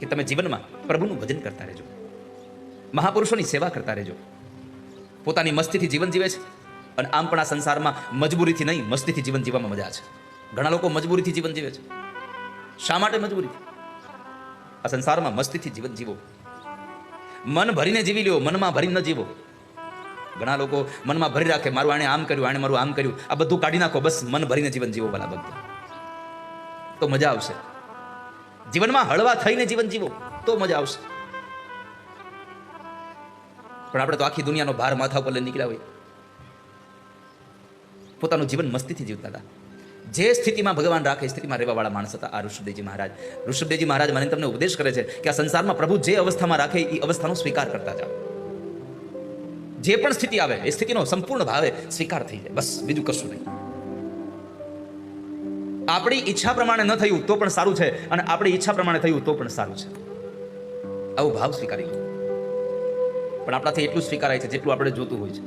કે તમે જીવનમાં પ્રભુનું ભજન કરતા રહેજો. મહાપુરુષોની સેવા કરતા રહેજો. પોતાની મસ્તીથી જીવન જીવે છે. અને આમ પણ આ સંસારમાં મજબૂરીથી નહીં, મસ્તીથી જીવન જીવવામાં મજા છે. ઘણા લોકો મજબૂરીથી જીવન જીવે છે. શા માટે મજબૂરી આ સંસારમાં મસ્તીથી જીવન જીવો. મન ભરીને જીવી લ્યો, મનમાં ભરીને ન જીવો. ઘણા લોકો મનમાં ભરી રાખે, મારું આણે આમ કર્યું, આણે મારું આમ કર્યું. આ બધું કાઢી નાખો, બસ મન ભરીને જીવન જીવો ભલા ભક્ત. તો મજા આવશે. જીવનમાં હળવા થઈને જીવન જીવો, તો મજા આવશે. પણ આપણે તો આખી દુનિયાનો ભાર માથા ઉપર લઈને નીકળ્યા હોય પોતાનું જીવન મસ્તીથી જીવતા હતા. જે સ્થિતિમાં ભગવાન રાખે સ્થિતિમાં રહેવાવાળા માણસ હતા. આ ઋષભદેવજી મહારાજ. ઋષભદેવજી મહારાજ મને તમને ઉપદેશ કરે છે કે આ સંસારમાં પ્રભુ જે અવસ્થામાં રાખે, એ અવસ્થાનો સ્વીકાર કરતા જાઓ. જે પણ સ્થિતિ આવે, એ સ્થિતિનો સંપૂર્ણ ભાવે સ્વીકાર થઈ જાય. બસ, બીજું કશું નહીં. આપણી ઈચ્છા પ્રમાણે ન થયું તો પણ સારું છે અને આપણી ઈચ્છા પ્રમાણે થયું તો પણ સારું છે. આવો ભાવ સ્વીકારી પણ આપણાથી એટલું સ્વીકારાય છે જેટલું આપણે જોતું હોય છે.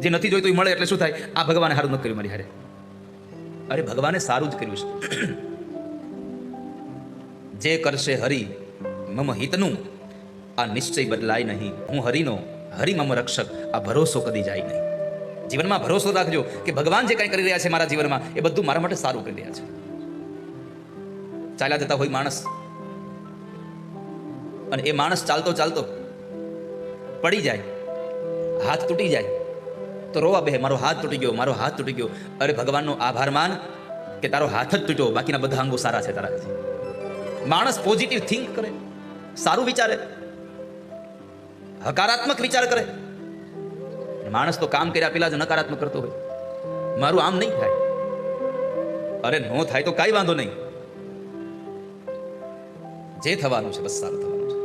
જે નથી જોઈતું એ મળે એટલે શું થાય? આ ભગવાને સારું ન કર્યું મારી હારે. અરે ભગવાને સારું જ કર્યું છે. જે કરશે હરિ, મમ હિતનું. આ નિશ્ચય બદલાય નહીં. હું હરિનો, હરિ મમ રક્ષક. આ ભરોસો કદી જાય નહીં. જીવનમાં ભરોસો રાખજો કે ભગવાન જે કાંઈ કરી રહ્યા છે મારા જીવનમાં, એ બધું મારા માટે સારું કરી રહ્યા છે. ચાલ્યા જતા હોય માણસ. અને એ માણસ ચાલતો ચાલતો પડી જાય, હાથ તૂટી જાય, તો રોવા બે મારો હાથ તૂટી ગયો, મારો હાથ તૂટી ગયો. અરે ભગવાનનો આભાર માન કે તારો હાથ જ તૂટ્યો, બાકીના બધા અંગો સારા છે તારાથી માણસ પોઝિટિવ થિંક કરે, સારું વિચારે, હકારાત્મક વિચાર કરે. માણસ તો કામ કર્યા પેલા જ નકારાત્મક કરતો હોય. મારું આમ નહીં થાય. અરે નો થાય તો કાંઈ વાંધો નહીં. જે થવાનું છે, બસ સારું થવાનું છે.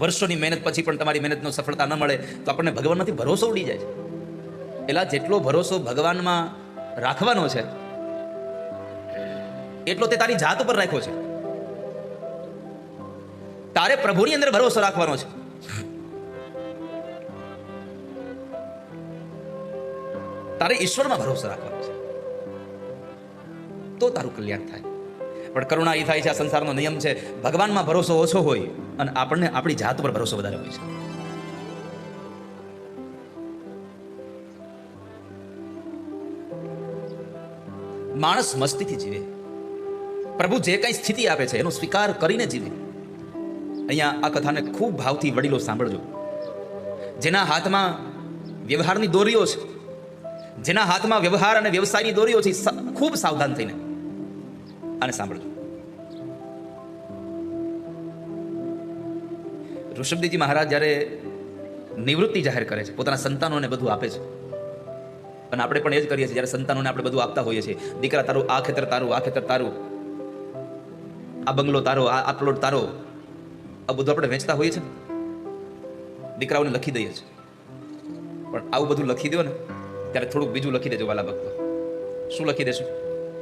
વર્ષોની મહેનત પછી પણ તમારી મહેનતનો સફળતા ન મળે તો આપણને ભગવાનમાંથી ભરોસો ઉડી જાય છે. એટલે જેટલો ભરોસો ભગવાનમાં રાખવાનો છે, એટલો તે તારી જાત ઉપર રાખ્યો છે. તારે પ્રભુની અંદર ભરોસો રાખવાનો છે. તારે ઈશ્વરમાં ભરોસો રાખવાનો છે. તો તારું કલ્યાણ થાય. પણ કરુણા એ થાય છે, આ સંસારનો નિયમ છે, ભગવાનમાં ભરોસો ઓછો હોય અને આપણને આપણી જાત પર ભરોસો વધારે હોય છે. માણસ મસ્તીથી જીવે. પ્રભુ જે કઈ સ્થિતિ આપે છે, એનો સ્વીકાર કરીને જીવે. અહીંયા આ કથાને ખૂબ ભાવથી વડીલો સાંભળજો. જેના હાથમાં વ્યવહારની દોરીઓ છે જેના હાથમાં વ્યવહાર અને વ્યવસાયની દોરીઓ છે ખૂબ સાવધાન થઈને. આને સાંભળજો. ઋષભદેવજી મહારાજ જ્યારે નિવૃત્તિ જાહેર કરે છે, પોતાના સંતાનોને બધું આપે છે. અને આપણે પણ એ જ કરીએ છીએ, જ્યારે સંતાનોને આપણે બધું આપતા હોઈએ છીએ. દીકરા તારું, આ ખેતર તારું, આ ખેતર તારું. આ બંગલો તારો, આ આ પ્લોટ તારો. આ બધું આપણે વેચતા હોઈએ છીએ દીકરાઓને લખી દઈએ છીએ. પણ આવું બધું લખી દો ને. ત્યારે થોડુંક બીજું લખી દેજો વાલા ભક્તો. શું લખી દેશું?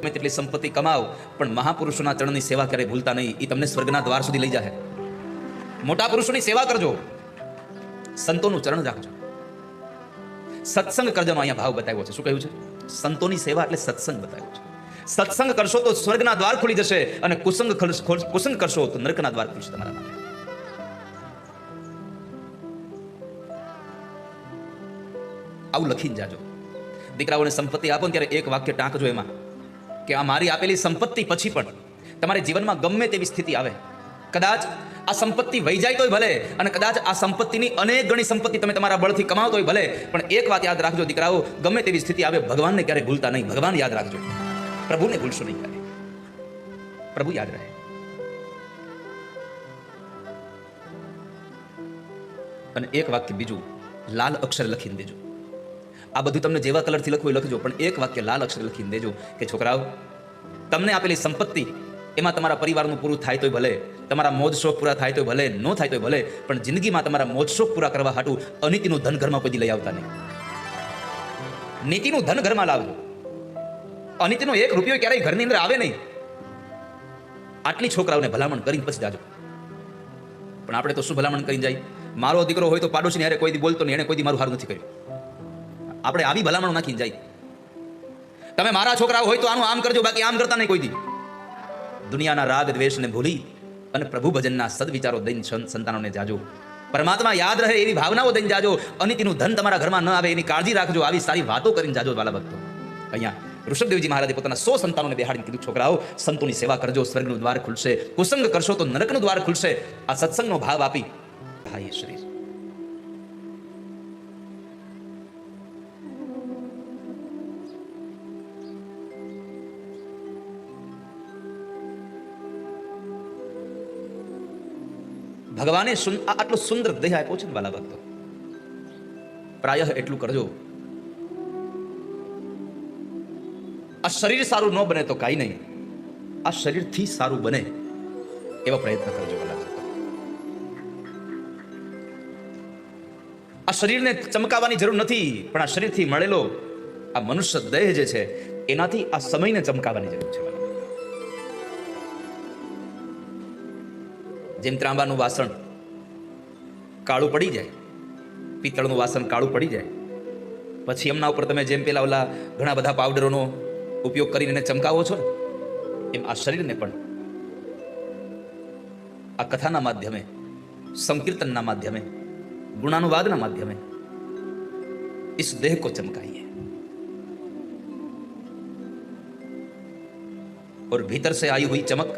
તમે તેટલી સંપત્તિ કમાવ, પણ મહાપુરુષોના ચરણની સેવા ક્યારે ભૂલતા નહીં. એ તમને સ્વર્ગના દ્વાર સુધી લઈ જાય મોટા પુરુષોની સેવા કરજો. સંતોનું ચરણ રાખજો. સત્સંગ કરજોનો અહીંયા ભાવ બતાવ્યો છે. શું કહ્યું છે? સંતોની સેવા એટલે સત્સંગ બતાવ્યો છે. સત્સંગ કરશો તો સ્વર્ગના દ્વાર ખુલી જશે અને કુસંગ કુસંગ કરશો તો નરકના દ્વાર ખુલશે તમારા માટે. આવું લખીને જાજો. દીકરાઓને સંપત્તિ આપો ને ત્યારે એક વાક્ય ટાંકજો એમાં કે આ મારી આપેલી સંપત્તિ પછી પણ તમારે જીવનમાં ગમે તેવી સ્થિતિ આવે. કદાચ આ સંપત્તિ વહી જાય તોય ભલે અને કદાચ આ સંપત્તિની અનેક ગણી સંપત્તિ તમે તમારા બળથી કમાવતો હોય ભલે, પણ એક વાત યાદ રાખજો દીકરાઓ, ગમે તેવી સ્થિતિ આવે ભગવાનને ક્યારે ભૂલતા નહીં. ભગવાન યાદ રાખજો. પ્રભુને ભૂલશો નહીં ક્યારે પ્રભુ યાદ રહે. અને એક વાક્ય બીજું લાલ અક્ષર લખીને દેજો. આ બધું તમને જેવા કલરથી લખવું લખજો, પણ એક વાક્ય લાલ અક્ષર લખીને દેજો કે છોકરાઓ, તમને આપેલી સંપત્તિ એમાં તમારા પરિવારનું પૂરું થાય તોય ભલે, તમારા મોજ શોખ પૂરા થાય તોય ભલે, ન થાય તોય ભલે, પણ જિંદગીમાં તમારા મોજ શોખ પૂરા કરવા હાટું અનીતિનું ધન ઘરમાં દી લઈ આવતા નહીં. નીતિનું ધન ઘરમાં લાવજો. અનીતિનો એક રૂપિયો ક્યારેય ઘરની અંદર આવે નહીં. આટલી છોકરાઓને ભલામણ કરીને પછી જાજો. પણ આપણે તો શું ભલામણ કરીને જાય? મારો દીકરો હોય તો પાડોશીને યારે કોઈ દી બોલતો નહીં, એને કોઈ દી મારું હારું નથી કર્યું. આપણે આવી ભલામણો નાખીને જાય. તમે મારા છોકરાઓ હોય તો આનું આમ કરજો, બાકી આમ કરતા નહીં કોઈ દી. દુનિયાના રાગ દ્વેષને ભૂલી અને પ્રભુ ભજનના સદવિચારો દઈને સંતાનોને જાજો. પરમાત્મા યાદ રહે એવી ભાવનાઓ દઈને જાજો. અનિતિનું ધન તમારા ઘરમાં ન આવે એની કાળજી રાખજો. આવી સારી વાતો કરીને જાજો વાલા ભક્તો. અહીંયા ઋષભદેવજી મહારાજે પોતાના સો સંતાનોને બેહાડીને કીધું, છોકરાઓ, સંતોની સેવા કરજો, સ્વર્ગનું દ્વાર ખુલશે. કુસંગ કરશો તો નરકનું દ્વાર ખુલશે. આ સત્સંગનો ભાવ આપી. ભાઈ શરીર. ભગવાને આટલો સુંદર દેહ આપ્યો છે ને વાલા ભક્તો. પ્રાયઃ એટલું કરજો. આ શરીર સારું ન બને તો કાંઈ નહીં. આ શરીરથી સારું બને એવા પ્રયત્ન કરજો વાલા ભક્તો. આ શરીરને ચમકાવવાની જરૂર નથી, પણ આ શરીરથી મળેલો આ મનુષ્ય દેહ જે છે, એનાથી આ સમયને ચમકાવવાની જરૂર છે જેમ ત્રાંબાનું વાસણ કાળું પડી જાય પિત્તળનું વાસણ કાળું પડી જાય પછી એમના ઉપર તમે જેમ પેલા ઓલા ઘણા બધા પાવડરોનો ઉપયોગ કરીને એને ચમકાવો છો ને એમ આ શરીરને પણ આ કથાના માધ્યમે સંકીર્તનના માધ્યમે ગુણાનુવાદના માધ્યમે इस देह को चमकाइए और भीतर से आई हुई चमक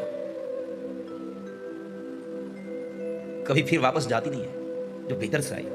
कभी फिर वापस जाती नहीं है जो भीतर से आई